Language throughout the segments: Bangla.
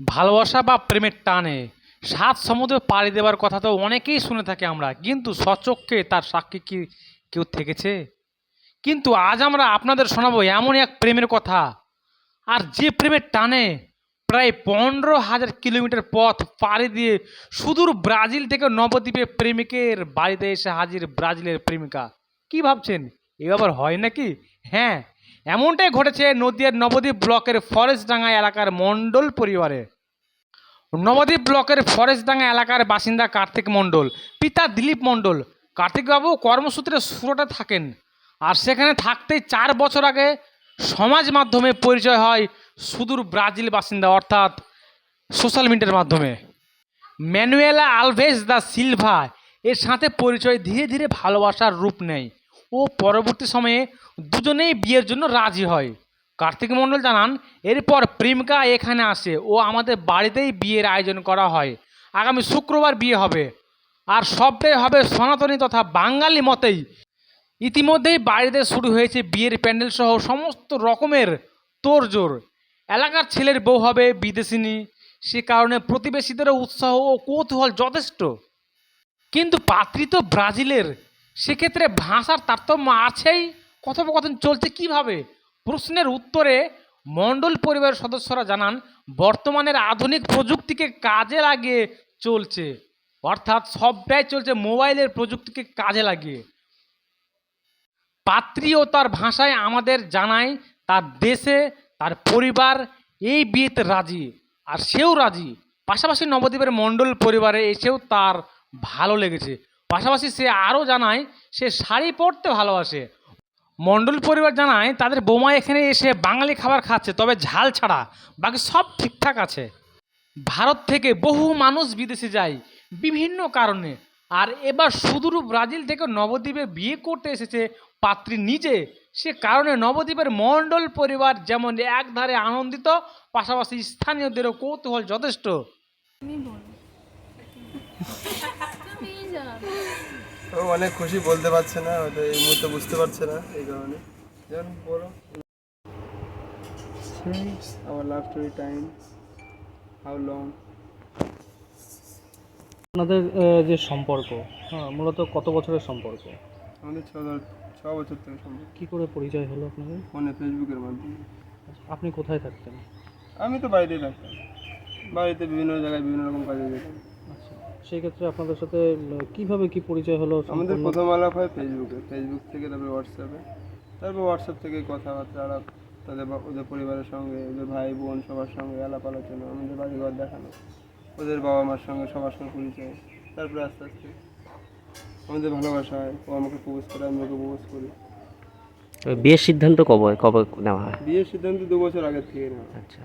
ভালোবাসা বা প্রেমের টানে। সাত সমুদ্র পাড়ি দেওয়ার কথা তো অনেকেই শুনে থাকি আমরা, কিন্তু সচক্ষে তার সাক্ষী কি কেউ থেকেছে? কিন্তু আজ আমরা আপনাদের শোনাবো এমন এক প্রেমের কথা। আর যে প্রেমের টানে প্রায় পনেরো হাজার কিলোমিটার পথ পাড়ি দিয়ে সুদূর ব্রাজিল থেকে নবদ্বীপে প্রেমিকের বাড়িতে এসে হাজির ব্রাজিলের প্রেমিকা। কি ভাবছেন? এ আবার হয় নাকি? হ্যাঁ এমনটাই ঘটেছে নদিয়ার নবদ্বীপ ব্লকের ফরেস্টডাঙ্গা এলাকার মণ্ডল পরিবারে। নবদ্বীপ ব্লকের ফরেস্টডাঙ্গা এলাকার বাসিন্দা কার্তিক মণ্ডল, পিতা দিলীপ মণ্ডল। কার্তিকবাবু কর্মসূত্রে সুরটে থাকেন আর সেখানে থাকতেই চার বছর আগে সমাজ মাধ্যমে পরিচয় হয় সুদূর ব্রাজিল বাসিন্দা, অর্থাৎ সোশ্যাল মিডিয়ার মাধ্যমে। ম্যানুয়েলা আলভেজ দা সিলভা এর সাথে পরিচয় ধীরে ধীরে ভালোবাসার রূপ নেয়। ও পরবর্তী সময়ে দুজনেই বিয়ের জন্য রাজি হয়। কার্তিক মণ্ডল জানান, এরপর প্রেমিকা এখানে আসে। ও আমাদের বাড়িতেই বিয়ের আয়োজন করা হয়। আগামী শুক্রবার বিয়ে হবে। আর সবটাই হবে সনাতনী তথা বাঙালি মতেই। ইতিমধ্যেই বাড়িতে শুরু হয়েছে বিয়ের প্যান্ডেল সহ সমস্ত রকমের তোড়জোড়। এলাকার ছেলের বউ হবে বিদেশিনী। সে কারণে প্রতিবেশীদেরও উৎসাহ ও কৌতূহল যথেষ্ট। কিন্তু পাত্রী তো ব্রাজিলের। সেক্ষেত্রে ভাষার তারতম্য আছেই, কথোপকথন চলছে কীভাবে? প্রশ্নের উত্তরে মণ্ডল পরিবারের সদস্যরা জানান, বর্তমানের আধুনিক প্রযুক্তিকে কাজে লাগিয়ে চলছে। অর্থাৎ সবটাই চলছে মোবাইলের প্রযুক্তিকে কাজে লাগিয়ে। পাত্রী ও তার ভাষায় আমাদের জানায় তার দেশে, তার পরিবার, এই বিয়েতে রাজি, আর সেও রাজি। পাশাপাশি নবদ্বীপের মণ্ডল পরিবারে এসেও তার ভালো লেগেছে। পাশাপাশি সে আরও জানায়, সে শাড়ি পরতে ভালোবাসে। মণ্ডল পরিবার জানায়, তাদের বোমা এখানে এসে বাঙালি খাবার খাচ্ছে, তবে ঝাল ছাড়া, বাকি সব ঠিকঠাক আছে। ভারত থেকে বহু মানুষ বিদেশে যায়, বিভিন্ন কারণে। আর এবার সুদূর ব্রাজিল থেকে নবদ্বীপে বিয়ে করতে এসেছে পাত্রী নিজে। সে কারণে নবদ্বীপের মণ্ডল পরিবার যেমন একধারে আনন্দিত, পাশাপাশি স্থানীয়দেরও কৌতূহল যথেষ্ট। ও অনেক খুশি বলতে পারছে না হয়তো এই মুহূর্তে বুঝতে পারছে না এই কারণে। যেমন বলো। আমার love story time how long আপনাদের যে সম্পর্ক হ্যাঁ মূলত কত বছরের সম্পর্ক? আমাদের ছ ছ বছর থেকে সম্ভব কি করে পরিচয় হলো আপনাদের? ফোনে ফেসবুকের মাধ্যমে। আপনি কোথায় থাকতেন? আমি তো বাড়িতেই থাকতাম। বাড়িতে বিভিন্ন জায়গায় বিভিন্ন রকম কাজে যেতাম। সেই ক্ষেত্রে আপনাদের সাথে কীভাবে কি পরিচয় হলো আমাদের? প্রথম আলাপ হয় ফেসবুকে ফেসবুক থেকে তারপরে হোয়াটসঅ্যাপে তারপর হোয়াটসঅ্যাপ থেকে কথাবার্তা আলাপ তাদের ওদের পরিবারের সঙ্গে ওদের ভাই বোন সবার সঙ্গে আলাপ আলোচনা আমাদের বাড়িঘর দেখানো। ওদের বাবা মার সঙ্গে সবার সঙ্গে পরিচয়। তারপরে আস্তে আস্তে আমাদের ভালোবাসা হয়। ও আমাকে প্রপোজ করে আমি ওকে প্রপোজ করি। বিয়ের সিদ্ধান্ত কবে কবে নেওয়া হয়? বিয়ের সিদ্ধান্ত দু বছর আগের থেকে নেওয়া। আচ্ছা।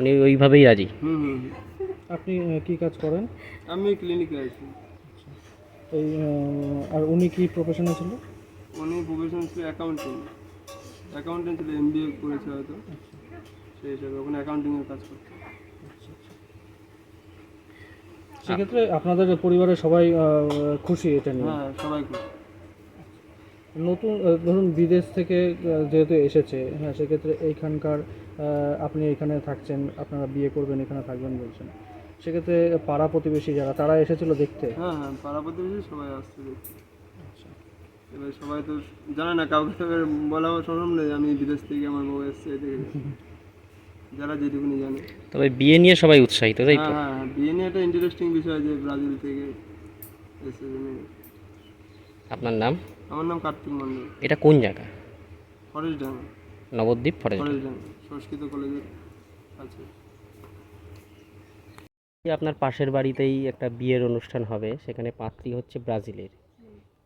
উনি ওইভাবেই রাজি। হুম। আপনি কি কাজ করেন? আমি ক্লিনিকে আছি। এই আর উনি কি প্রফেশনে ছিল? উনি প্রফেশন ছিল অ্যাকাউন্টিং অ্যাকাউন্টেন্ট ছিল এম বি এ করেছে হয়তো। সেই হিসাবে ওখানে অ্যাকাউন্টিংয়ের কাজ করতো। সেক্ষেত্রে আপনাদের পরিবারের সবাই খুশি এটা নিয়ে? হ্যাঁ সবাই খুশি। নতুন ধরুন বিদেশ থেকে যেহেতু এসেছে হ্যাঁ সেক্ষেত্রে এইখানকার আপনি এখানে থাকছেন আপনারা বিয়ে করবেন এখানে থাকবেন বলছেন। সেক্ষেত্রে পাড়া প্রতিবেশী যারা তারা এসেছিল দেখতে? হ্যাঁ হ্যাঁ পাড়া প্রতিবেশী সবাই আসছে দেখছি এবার সবাই তো জানে না কাউকে তো বলা সম্ভব নেই আমি বিদেশ থেকে আমার বউ এসছে যারা যেটুকুনি জানে। তবে বিয়ে নিয়ে সবাই উৎসাহিত তাই হ্যাঁ তো? হ্যাঁ হ্যাঁ, বিয়ে নিয়ে একটা ইন্টারেস্টিং বিষয় যে ব্রাজিল থেকে মিনি আপনার নাম? আমার নাম কার্তিক মন্ডল। এটা কোন জায়গা? Forest Danga. Nabadwip forest forest Danga. সংস্কৃত কলেজের আছে আপনার পাশের বাড়িতেই একটা বিয়ের অনুষ্ঠান হবে? সেখানে পাত্রী হচ্ছে ব্রাজিলের।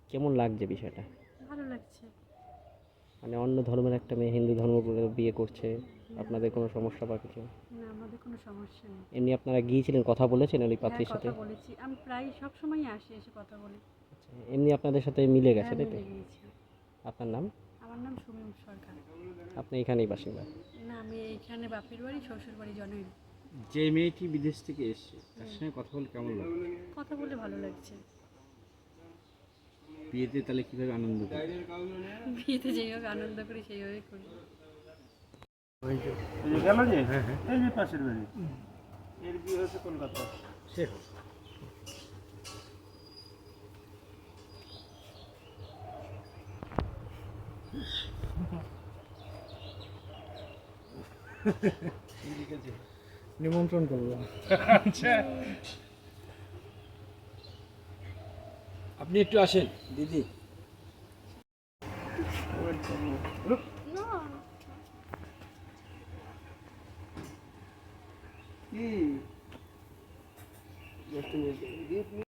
কেমন লাগছে বিষয়টা? ভালো লাগছে। মানে অন্য ধর্মের একটা মেয়ে হিন্দু ধর্ম বিয়ে করছে। আপনাদের কোনো সমস্যা বা কিছু? না আমাদের কোনো সমস্যা নেই। এমনি আপনারা গিয়েছিলেন কথা বলেছেন ওই হ্যাঁ পাত্রীর সাথে? কথা বলেছি। আমি প্রায় সব সময় আসি এসে কথা বলি। এমনি আপনাদের সাথে মিলে গেছে হ্যাঁ, তাই তো? গিয়েছি। আপনার নাম? আমার নাম সুমিম সরকার। আপনি এখানেই বাসিন্দা? না আমি এইখানে বাপের বাড়ি শ্বশুর বাড়ি জনই যে মেয়েটি বিদেশ থেকে এসছে তার সঙ্গে কথা বলে কেমন লাগল? কথা বলে ভালো লাগছে। বিয়েতে তাহলে কীভাবে আনন্দ করে বিয়েতে হোক আনন্দ করি সেইভাবেই করি। এই যে গেল যে? এই যে পাশের বাড়ি। এর বিয়ে হচ্ছে কলকাতা নিমন্ত্রণ করলাম আপনি একটু আসেন দিদি। কি? Just a minute. Give me